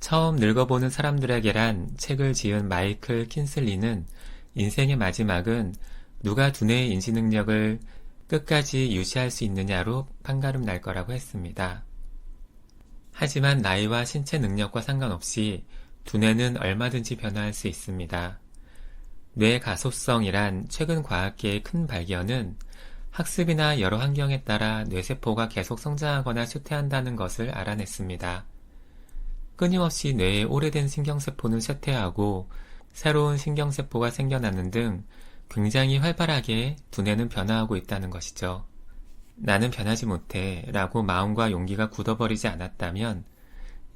처음 늙어보는 사람들에게란 책을 지은 마이클 킨슬리는 인생의 마지막은 누가 두뇌의 인지 능력을 끝까지 유지할 수 있느냐로 판가름 날 거라고 했습니다. 하지만 나이와 신체 능력과 상관없이 두뇌는 얼마든지 변화할 수 있습니다. 뇌 가소성이란 최근 과학계의 큰 발견은 학습이나 여러 환경에 따라 뇌세포가 계속 성장하거나 쇠퇴한다는 것을 알아냈습니다. 끊임없이 뇌에 오래된 신경세포는 쇠퇴하고 새로운 신경세포가 생겨나는 등 굉장히 활발하게 두뇌는 변화하고 있다는 것이죠. 나는 변하지 못해 라고 마음과 용기가 굳어버리지 않았다면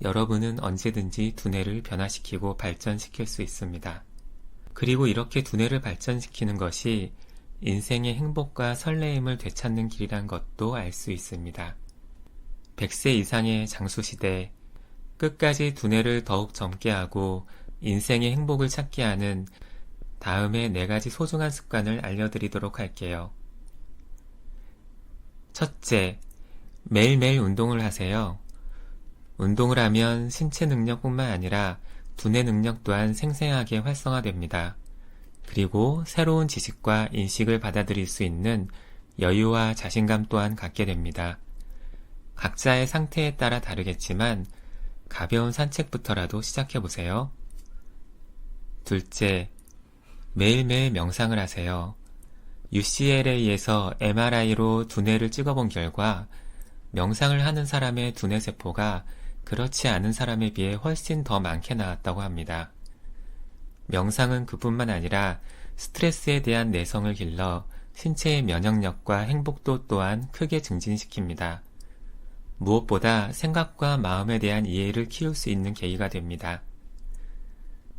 여러분은 언제든지 두뇌를 변화시키고 발전시킬 수 있습니다. 그리고 이렇게 두뇌를 발전시키는 것이 인생의 행복과 설레임을 되찾는 길이란 것도 알 수 있습니다. 100세 이상의 장수시대, 끝까지 두뇌를 더욱 젊게 하고 인생의 행복을 찾게 하는 다음에 네 가지 소중한 습관을 알려드리도록 할게요. 첫째, 매일매일 운동을 하세요. 운동을 하면 신체 능력뿐만 아니라 두뇌 능력 또한 생생하게 활성화됩니다. 그리고 새로운 지식과 인식을 받아들일 수 있는 여유와 자신감 또한 갖게 됩니다. 각자의 상태에 따라 다르겠지만 가벼운 산책부터라도 시작해 보세요. 둘째, 매일매일 명상을 하세요. UCLA에서 MRI로 두뇌를 찍어본 결과 명상을 하는 사람의 두뇌 세포가 그렇지 않은 사람에 비해 훨씬 더 많게 나왔다고 합니다. 명상은 그뿐만 아니라 스트레스에 대한 내성을 길러 신체의 면역력과 행복도 또한 크게 증진시킵니다. 무엇보다 생각과 마음에 대한 이해를 키울 수 있는 계기가 됩니다.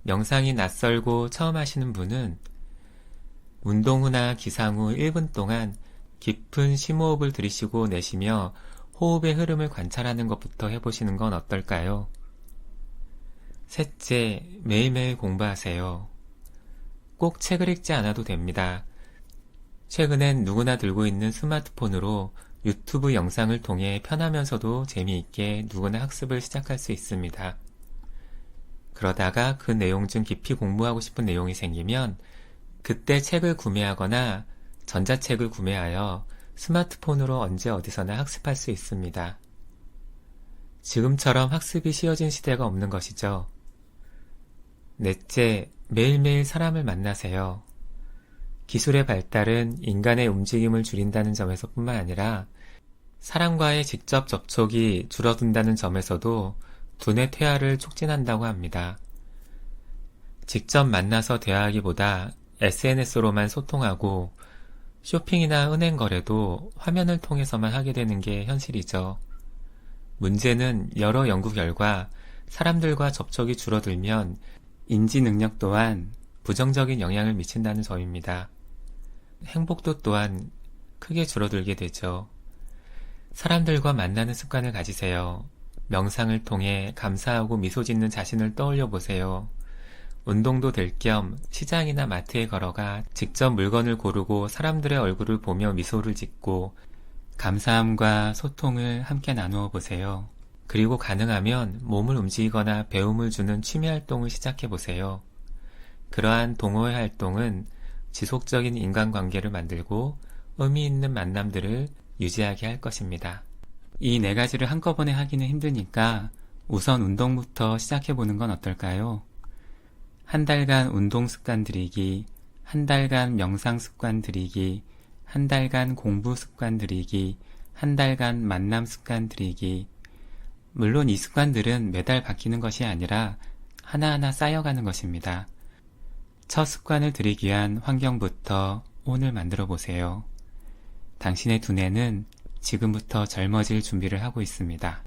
명상이 낯설고 처음 하시는 분은 운동 후나 기상 후 1분 동안 깊은 심호흡을 들이쉬고 내쉬며 호흡의 흐름을 관찰하는 것부터 해보시는 건 어떨까요? 셋째, 매일매일 공부하세요. 꼭 책을 읽지 않아도 됩니다. 최근엔 누구나 들고 있는 스마트폰으로 유튜브 영상을 통해 편하면서도 재미있게 누구나 학습을 시작할 수 있습니다. 그러다가 그 내용 중 깊이 공부하고 싶은 내용이 생기면 그때 책을 구매하거나 전자책을 구매하여 스마트폰으로 언제 어디서나 학습할 수 있습니다. 지금처럼 학습이 쉬워진 시대가 없는 것이죠. 넷째, 매일매일 사람을 만나세요. 기술의 발달은 인간의 움직임을 줄인다는 점에서 뿐만 아니라 사람과의 직접 접촉이 줄어든다는 점에서도 두뇌 퇴화를 촉진한다고 합니다. 직접 만나서 대화하기보다 SNS로만 소통하고 쇼핑이나 은행 거래도 화면을 통해서만 하게 되는 게 현실이죠. 문제는 여러 연구 결과 사람들과 접촉이 줄어들면 인지 능력 또한 부정적인 영향을 미친다는 점입니다. 행복도 또한 크게 줄어들게 되죠. 사람들과 만나는 습관을 가지세요. 명상을 통해 감사하고 미소 짓는 자신을 떠올려 보세요. 운동도 될 겸 시장이나 마트에 걸어가 직접 물건을 고르고 사람들의 얼굴을 보며 미소를 짓고 감사함과 소통을 함께 나누어 보세요. 그리고 가능하면 몸을 움직이거나 배움을 주는 취미 활동을 시작해 보세요. 그러한 동호회 활동은 지속적인 인간관계를 만들고 의미 있는 만남들을 유지하게 할 것입니다. 이 네 가지를 한꺼번에 하기는 힘드니까 우선 운동부터 시작해 보는 건 어떨까요? 한 달간 운동 습관 들이기, 한 달간 명상 습관 들이기, 한 달간 공부 습관 들이기, 한 달간 만남 습관 들이기. 물론 이 습관들은 매달 바뀌는 것이 아니라 하나하나 쌓여가는 것입니다. 첫 습관을 들이기 위한 환경부터 오늘 만들어 보세요. 당신의 두뇌는 지금부터 젊어질 준비를 하고 있습니다.